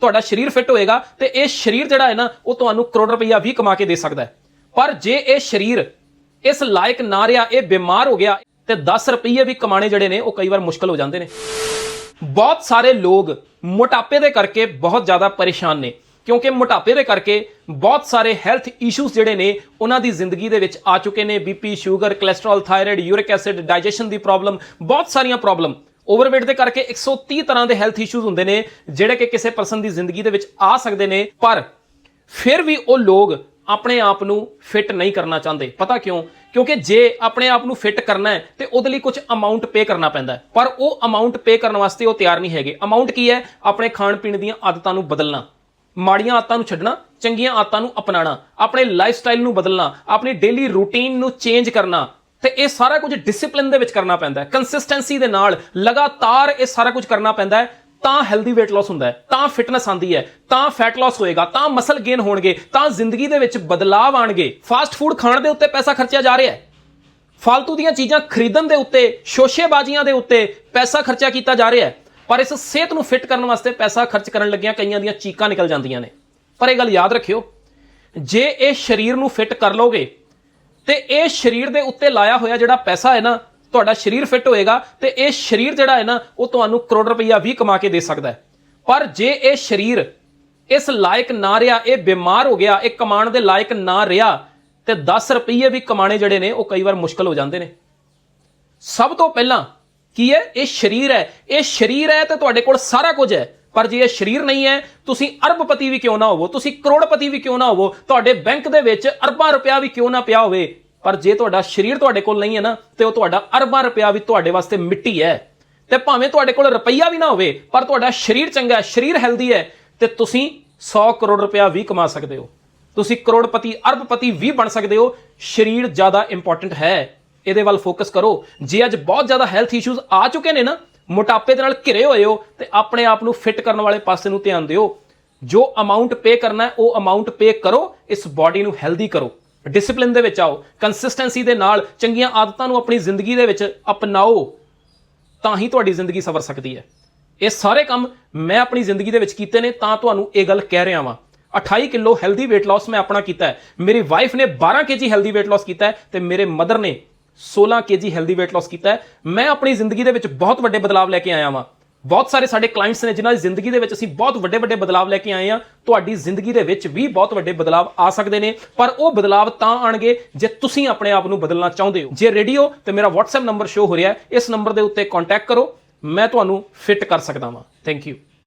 ਤੁਹਾਡਾ ਸਰੀਰ ਫਿੱਟ ਹੋਏਗਾ ਤੇ ਇਹ ਸਰੀਰ ਜਿਹੜਾ ਹੈ ਨਾ, ਉਹ ਤੁਹਾਨੂੰ ਕਰੋੜ ਰੁਪਈਆ ਵੀ ਕਮਾ ਕੇ ਦੇ ਸਕਦਾ ਹੈ। ਪਰ ਜੇ ਇਹ ਸਰੀਰ ਇਸ ਲਾਇਕ ਨਾ ਰਿਹਾ, ਇਹ ਬਿਮਾਰ ਹੋ ਗਿਆ, ਤੇ 10 ਰੁਪਈਏ ਵੀ ਕਮਾਣੇ ਜਿਹੜੇ ਨੇ, ਉਹ ਕਈ ਵਾਰ ਮੁਸ਼ਕਲ ਹੋ ਜਾਂਦੇ ਨੇ। ਬਹੁਤ ਸਾਰੇ ਲੋਕ ਮੋਟਾਪੇ ਦੇ ਕਰਕੇ ਬਹੁਤ ਜ਼ਿਆਦਾ ਪਰੇਸ਼ਾਨ ਨੇ, ਕਿਉਂਕਿ ਮੋਟਾਪੇ ਦੇ ਕਰਕੇ ਬਹੁਤ ਸਾਰੇ ਹੈਲਥ ਇਸ਼ੂਜ਼ ਜਿਹੜੇ ਨੇ, ਉਹਨਾਂ ਦੀ ਜ਼ਿੰਦਗੀ ਦੇ ਵਿੱਚ ਆ ਚੁੱਕੇ ਨੇ। BP sugar cholesterol thyroid uric acid digestion ਦੀ ਪ੍ਰੋਬਲਮ ਬਹੁਤ ਸਾਰੀਆਂ ਪ੍ਰੋਬਲਮ ਓਵਰਵੇਟ ਦੇ ਕਰਕੇ 130 ਤਰ੍ਹਾਂ ਦੇ ਹੈਲਥ ਇਸ਼ੂਜ਼ ਹੁੰਦੇ ਨੇ, ਜਿਹੜੇ ਕਿ ਕਿਸੇ ਪਰਸਨ ਦੀ ਜ਼ਿੰਦਗੀ ਦੇ ਵਿੱਚ ਆ ਸਕਦੇ ਨੇ, ਪਰ ਫਿਰ ਵੀ ਉਹ ਲੋਕ ਆਪਣੇ ਆਪ ਨੂੰ ਫਿਟ ਨਹੀਂ ਕਰਨਾ ਚਾਹੁੰਦੇ। ਪਤਾ ਕਿਉਂ? ਕਿਉਂਕਿ ਜੇ ਆਪਣੇ ਆਪ ਨੂੰ ਫਿਟ ਕਰਨਾ ਹੈ, ਤੇ ਉਹਦੇ ਲਈ ਕੁਝ ਅਮਾਉਂਟ ਪੇ ਕਰਨਾ ਪੈਂਦਾ ਹੈ। ਪਰ ਉਹ ਅਮਾਉਂਟ ਪੇ ਕਰਨ ਵਾਸਤੇ ਉਹ ਤਿਆਰ ਨਹੀਂ ਹੈਗੇ। ਅਮਾਉਂਟ ਕੀ ਹੈ? ਆਪਣੇ ਖਾਣ ਪੀਣ ਦੀਆਂ ਆਦਤਾਂ ਨੂੰ ਬਦਲਣਾ। ਮਾੜੀਆਂ ਆਦਤਾਂ ਨੂੰ ਛੱਡਣਾ, ਚੰਗੀਆਂ ਆਦਤਾਂ ਨੂੰ ਅਪਣਾਉਣਾ। ਆਪਣੇ ਲਾਈਫ ਸਟਾਈਲ ਨੂੰ ਬਦਲਣਾ, ਆਪਣੀ ਡੇਲੀ ਰੂਟੀਨ ਨੂੰ ਚੇਂਜ ਕਰਨਾ। ਤੇ ਇਹ ਸਾਰਾ ਕੁਝ ਡਿਸਪਲਿਨ ਦੇ ਵਿੱਚ ਕਰਨਾ ਪੈਂਦਾ ਹੈ। ਕੰਸਿਸਟੈਂਸੀ ਦੇ ਨਾਲ ਲਗਾਤਾਰ ਇਹ ਸਾਰਾ ਕੁਝ ਕਰਨਾ ਪੈਂਦਾ ਹੈ। ਤਾਂ ਹੈਲਦੀ weight loss ਹੁੰਦਾ ਹੈ, ਤਾਂ ਫਿਟਨੈਸ ਆਂਦੀ ਹੈ, ਤਾਂ ਫੈਟ loss ਹੋਏਗਾ, ਤਾਂ ਮਸਲ ਗੇਨ ਹੋਣਗੇ, ਤਾਂ ਜ਼ਿੰਦਗੀ ਦੇ ਵਿੱਚ ਬਦਲਾਵ ਆਣਗੇ। ਫਾਸਟ ਫੂਡ ਖਾਣ ਦੇ ਉੱਤੇ ਪੈਸਾ ਖਰਚਿਆ ਜਾ ਰਿਹਾ ਹੈ। ਫालतू ਦੀਆਂ ਚੀਜ਼ਾਂ ਖਰੀਦਣ ਦੇ ਉੱਤੇ, ਸ਼ੋਸ਼ੇਬਾਜ਼ੀਆਂ ਦੇ ਉੱਤੇ ਪੈਸਾ ਖਰਚਿਆ ਕੀਤਾ ਜਾ ਰਿਹਾ ਹੈ। ਪਰ ਇਸ ਸਿਹਤ ਨੂੰ ਫਿੱਟ ਕਰਨ ਵਾਸਤੇ ਪੈਸਾ ਖਰਚ ਕਰਨ ਲੱਗਿਆਂ ਕਈਆਂ ਦੀਆਂ ਚੀਕਾਂ ਨਿਕਲ ਜਾਂਦੀਆਂ ਨੇ। ਪਰ ਇਹ ਗੱਲ ਯਾਦ ਰੱਖਿਓ, ਜੇ ਇਹ ਸਰੀਰ ਨੂੰ ਫਿੱਟ ਕਰ ਲੋਗੇ ਤੇ ਇਹ ਸਰੀਰ ਦੇ ਉੱਤੇ ਲਾਇਆ ਹੋਇਆ ਜਿਹੜਾ ਪੈਸਾ ਹੈ ਨਾ, ਤੁਹਾਡਾ ਸਰੀਰ ਫਿੱਟ ਹੋਏਗਾ ਤੇ ਇਹ ਸਰੀਰ ਜਿਹੜਾ ਹੈ ਨਾ, ਉਹ ਤੁਹਾਨੂੰ ਕਰੋੜ ਰੁਪਈਆ ਵੀ ਕਮਾ ਕੇ ਦੇ ਸਕਦਾ ਹੈ। ਪਰ ਜੇ ਇਹ ਸਰੀਰ ਇਸ ਲਾਇਕ ਨਾ ਰਿਹਾ, ਇਹ ਬਿਮਾਰ ਹੋ ਗਿਆ, ਇਹ ਕਮਾਉਣ ਦੇ ਲਾਇਕ ਨਾ ਰਿਹਾ, ਤੇ 10 ਰੁਪਈਏ ਵੀ ਕਮਾਣੇ ਜਿਹੜੇ ਨੇ, ਉਹ ਕਈ ਵਾਰ ਮੁਸ਼ਕਲ ਹੋ ਜਾਂਦੇ ਨੇ। ਸਭ ਤੋਂ ਪਹਿਲਾਂ ਕੀ ਹੈ? ਇਹ ਸਰੀਰ ਹੈ। ਇਹ ਸਰੀਰ ਹੈ ਤੇ ਤੁਹਾਡੇ ਕੋਲ ਸਾਰਾ ਕੁਝ ਹੈ। ਪਰ ਜੇ ਇਹ ਸਰੀਰ ਨਹੀਂ ਹੈ, ਤੁਸੀਂ ਅਰਬਪਤੀ ਵੀ ਕਿਉਂ ਨਾ ਹੋਵੋ? ਤੁਸੀਂ ਕਰੋੜਪਤੀ ਵੀ ਕਿਉਂ ਨਾ ਹੋਵੋ? ਤੁਹਾਡੇ ਬੈਂਕ ਦੇ ਵਿੱਚ ਅਰਬਾਂ ਰੁਪਇਆ ਵੀ ਕਿਉਂ ਨਾ ਪਿਆ ਹੋਵੇ? ਪਰ ਜੇ ਤੁਹਾਡਾ ਸਰੀਰ ਤੁਹਾਡੇ ਕੋਲ ਨਹੀਂ ਹੈ ਨਾ, ਤੇ ਉਹ ਤੁਹਾਡਾ ਅਰਬਾਂ ਰੁਪਇਆ ਵੀ ਤੁਹਾਡੇ ਵਾਸਤੇ ਮਿੱਟੀ ਹੈ। ਤੇ ਭਾਵੇਂ ਤੁਹਾਡੇ ਕੋਲ ਰੁਪਈਆ ਵੀ ਨਾ ਹੋਵੇ, ਪਰ ਤੁਹਾਡਾ ਸਰੀਰ ਚੰਗਾ ਹੈ, ਸਰੀਰ ਹੈਲਦੀ ਹੈ, ਤੇ ਤੁਸੀਂ 100 ਕਰੋੜ ਰੁਪਇਆ ਵੀ ਕਮਾ ਸਕਦੇ ਹੋ। ਤੁਸੀਂ ਕਰੋੜਪਤੀ, ਅਰਬਪਤੀ ਵੀ ਬਣ ਸਕਦੇ ਹੋ। ਸਰੀਰ ਜ਼ਿਆਦਾ ਇੰਪੋਰਟੈਂਟ ਹੈ। ਇਹਦੇ ਵੱਲ ਫੋਕਸ ਕਰੋ। ਜੇ ਅੱਜ ਬਹੁਤ ਜ਼ਿਆਦਾ ਹੈਲਥ ਇਸ਼ੂਜ਼ ਆ ਚੁੱਕੇ ਨੇ ਨਾ ਮੋਟਾਪੇ ਦੇ ਨਾਲ ਘਿਰੇ ਹੋਏ ਹੋ ਤੇ ਆਪਣੇ ਆਪ ਨੂੰ ਫਿੱਟ ਕਰਨ ਵਾਲੇ ਪਾਸੇ ਨੂੰ ਧਿਆਨ ਦਿਓ। ਜੋ ਅਮਾਉਂਟ ਪੇ ਕਰਨਾ ਹੈ, ਉਹ ਅਮਾਉਂਟ ਪੇ ਕਰੋ, ਇਸ ਬਾਡੀ ਨੂੰ ਹੈਲਦੀ ਕਰੋ। ਡਿਸਪਲਿਨ ਦੇ ਵਿੱਚ ਆਓ ਕੰਸਿਸਟੈਂਸੀ ਦੇ ਨਾਲ ਚੰਗੀਆਂ ਆਦਤਾਂ ਨੂੰ ਆਪਣੀ ਜ਼ਿੰਦਗੀ ਦੇ ਵਿੱਚ ਅਪਣਾਓ, ਤਾਂ ਹੀ ਤੁਹਾਡੀ ਜ਼ਿੰਦਗੀ ਸਵਰ ਸਕਦੀ ਹੈ। ਇਹ ਸਾਰੇ ਕੰਮ ਮੈਂ ਆਪਣੀ ਜ਼ਿੰਦਗੀ ਦੇ ਵਿੱਚ ਕੀਤੇ ਨੇ, ਤਾਂ ਤੁਹਾਨੂੰ ਇਹ ਗੱਲ ਕਹਿ ਰਿਹਾ ਵਾਂ। 28 ਕਿਲੋ ਹੈਲਦੀ weight loss ਮੈਂ ਆਪਣਾ ਕੀਤਾ ਹੈ। ਮੇਰੀ ਵਾਈਫ ਨੇ 12 kg ਹੈਲਦੀ weight loss ਕੀਤਾ ਹੈ ਤੇ ਮੇਰੇ ਮਦਰ ਨੇ 16 kg ਹੈਲਦੀ weight loss ਕੀਤਾ ਹੈ। ਮੈਂ ਆਪਣੀ ਜ਼ਿੰਦਗੀ ਦੇ ਵਿੱਚ ਬਹੁਤ ਵੱਡੇ ਬਦਲਾਵ ਲੈ ਕੇ ਆਇਆ ਵਾਂ। ਬਹੁਤ ਸਾਰੇ ਸਾਡੇ ਕਲਾਇੰਟਸ ਨੇ ਜਿਨ੍ਹਾਂ ਦੀ ਜ਼ਿੰਦਗੀ ਦੇ ਵਿੱਚ ਅਸੀਂ ਬਹੁਤ ਵੱਡੇ ਵੱਡੇ ਬਦਲਾਵ ਲੈ ਕੇ ਆਏ ਆ ਤੁਹਾਡੀ ਜ਼ਿੰਦਗੀ ਦੇ ਵਿੱਚ ਵੀ ਬਹੁਤ ਵੱਡੇ ਬਦਲਾਵ ਆ ਸਕਦੇ ਨੇ। ਪਰ ਉਹ ਬਦਲਾਵ ਤਾਂ ਆਣਗੇ ਜੇ ਤੁਸੀਂ ਆਪਣੇ ਆਪ ਨੂੰ ਬਦਲਣਾ ਚਾਹੁੰਦੇ ਹੋ। ਜੇ ਰੇਡੀਓ ਤੇ ਮੇਰਾ WhatsApp ਨੰਬਰ ਸ਼ੋ ਹੋ ਰਿਹਾ ਇਸ ਨੰਬਰ ਦੇ ਉੱਤੇ ਕੰਟੈਕਟ ਕਰੋ। ਮੈਂ ਤੁਹਾਨੂੰ ਫਿੱਟ ਕਰ ਸਕਦਾ ਹਾਂ ਥੈਂਕ ਯੂ